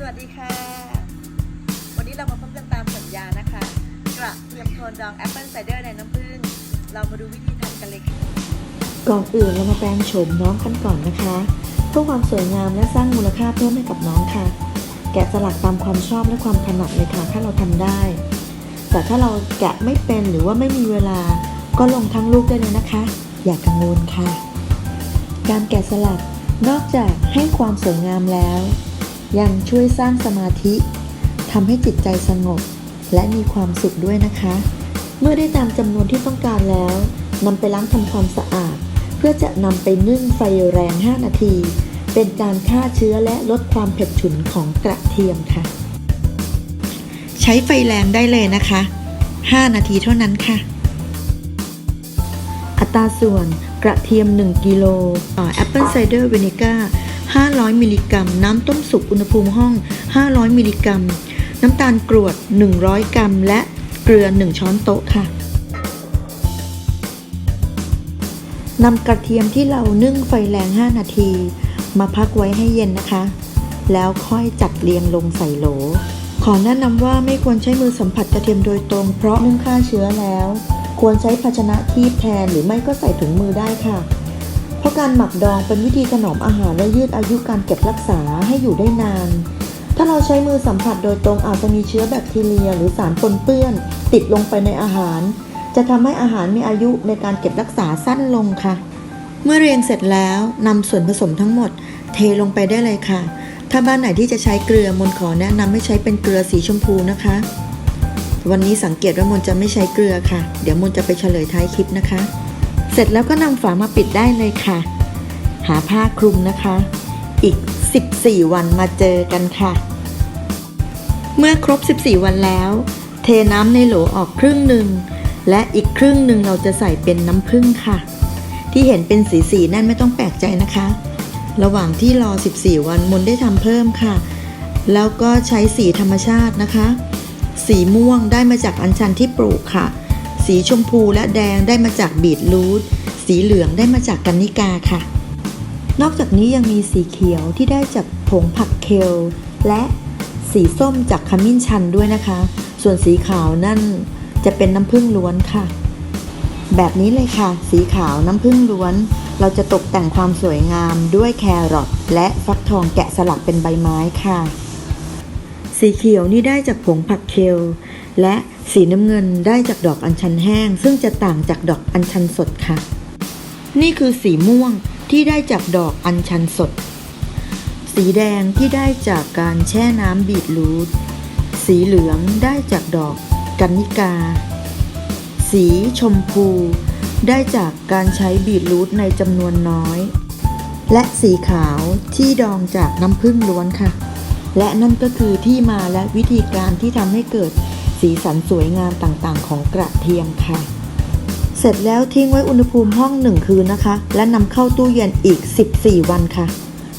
สวัสดีค่ะ วันนี้เรามาพบกันตามสัญญานะคะ กระเทียมโทนดองแอปเปิลไซเดอร์ในน้ำผึ้งเรามาดูวิธีทำกันเลยค่ะ ก่อนอื่นเรามาแปลงโฉมน้องกันก่อนนะคะเพื่อความสวยงามและสร้างมูลค่าเพิ่มให้กับน้องค่ะ แกะสลักตามความชอบและความถนัดเลยค่ะ ถ้าเราทำได้ แต่ถ้าเราแกะไม่เป็นหรือว่าไม่มีเวลา ก็ลงทั้งลูกได้เลยนะคะ อย่ากกังวลค่ะ การแกะสลักนอกจากให้ความสวยงามแล้ว ยังช่วยสร้างสมาธิทำให้จิตใจสงบ และมีความสุขด้วยนะคะ เมื่อได้ตามจำนวนที่ต้องการแล้วนำไปล้างทำความสะอาด เพื่อจะนำไปนึ่งไฟแรง 5 นาที เป็นการฆ่าเชื้อและลดความเผ็ดฉุนของกระเทียมค่ะ ใช้ไฟแรงได้เลยนะคะ 5 นาทีเท่านั้นค่ะ อัตราส่วนกระเทียม 1 กิโลต่อแอปเปิลไซเดอร์วินิก้า 500 มิลลิกรัม น้ำต้มสุกอุณหภูมิห้อง 500 มิลลิกรัม น้ำตาลกรวด 100 กรัม และเกลือ 1 ช้อนโต๊ะค่ะนำกระเทียมที่เรานึ่งไฟแรง 5 นาที มาพักไว้ให้เย็นนะคะ แล้วค่อยจัดเรียงลงใส่โหล ขอแนะนำว่าไม่ควรใช้มือสัมผัสกระเทียมโดยตรง เพราะนึ่งฆ่าเชื้อแล้ว ควรใช้ภาชนะคีบแทนหรือไม่ก็ใส่ถุงมือได้ค่ะ ราะการหมักดองเป็นวิธีถนอมอาหารและยืดอายุการเก็บรักษาให้อยู่ได้นาน ถ้าเราใช้มือสัมผัสโดยตรงอาจจะมีเชื้อแบคทีเรียหรือสารปนเปื้อน ติดลงไปในอาหาร จะทำให้อาหารมีอายุในการเก็บรักษาสั้นลงค่ะ เมื่อเรียงเสร็จแล้วนำส่วนผสมทั้งหมด เทลงไปได้เลยค่ะ ถ้าบ้านไหนที่จะใช้เกลือมนขอแนะนำให้ใช้เป็นเกลือสีชมพูนะคะ วันนี้สังเกตว่ามนจะไม่ใช้เกลือค่ะ เดี๋ยวมนจะไปเฉลยท้ายคลิปนะคะ เสร็จแล้วก็นำฝามาปิดได้เลยค่ะ หาผ้าคลุมนะคะ อีก 14 วันมาเจอกันค่ะ เมื่อครบ 14 วันแล้ว เทน้ำในโหลออกครึ่งหนึ่ง และอีกครึ่งหนึ่งเราจะใส่เป็นน้ำผึ้งค่ะ ที่เห็นเป็นสีสีนั่นไม่ต้องแปลกใจนะคะ ระหว่างที่รอ 14 วันมนได้ทำเพิ่มค่ะ แล้วก็ใช้สีธรรมชาตินะคะ สีม่วงได้มาจากอัญชันที่ปลูกค่ะ สีชมพูและแดงได้มาจากบีทรูท สีเหลืองได้มาจากกันนิกาค่ะ นอกจากนี้ยังมีสีเขียวที่ได้จากผงผักเคล และสีส้มจากขมิ้นชันด้วยนะคะ ส่วนสีขาวนั่นจะเป็นน้ำผึ้งล้วนค่ะ แบบนี้เลยค่ะ สีขาวน้ำผึ้งล้วน เราจะตกแต่งความสวยงามด้วยแครอทและฟักทองแกะสลักเป็นใบไม้ค่ะ สีเขียวนี่ได้จากผงผักเคล และสีน้ำเงินได้จากดอกอัญชันแห้ง ซึ่งจะต่างจากดอกอัญชันสดค่ะ นี่คือสีม่วงที่ได้จากดอกอัญชันสด สีแดงที่ได้จากการแช่น้ำบีทรูท สีเหลืองได้จากดอกกันนิกา สีชมพูได้จากการใช้บีทรูทในจำนวนน้อย และสีขาวที่ดองจากน้ำผึ้งล้วนค่ะ และนั่นก็คือที่มาและวิธีการที่ทำให้เกิด สีสันสวยงามต่างๆ ของกระเทียมค่ะ เสร็จแล้วทิ้งไว้อุณหภูมิห้องหนึ่งคืนนะคะ และนำเข้าตู้เย็นอีก 14 วันค่ะ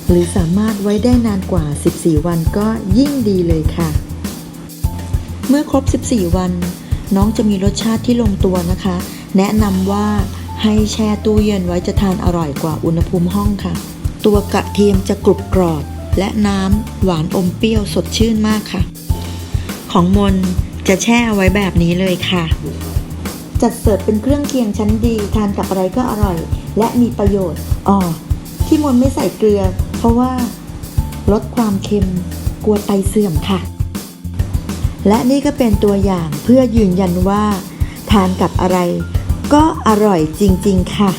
หรือสามารถไว้ได้นานกว่า 14 วันก็ยิ่งดีเลยค่ะ เมื่อครบ 14 วัน น้องจะมีรสชาติที่ลงตัวนะคะ แนะนำว่าให้แช่ตู้เย็นไว้จะทานอร่อยกว่าอุณหภูมิห้องค่ะ ตัวกระเทียมจะกรุบกรอบ และน้ำหวานอมเปรี้ยวสดชื่นมากค่ะ ของมน จะแช่เอาไว้แบบนี้เลยค่ะ จัดเสิร์ฟเป็นเครื่องเคียงชั้นดี ทานกับอะไรก็อร่อย และมีประโยชน์อ๋อที่มนไม่ใส่เกลือ เพราะว่าลดความเค็มกลัวไตเสื่อมค่ะ และนี่ก็เป็นตัวอย่างเพื่อยืนยันว่า ทานกับอะไรก็อร่อยจริง ๆ ค่ะ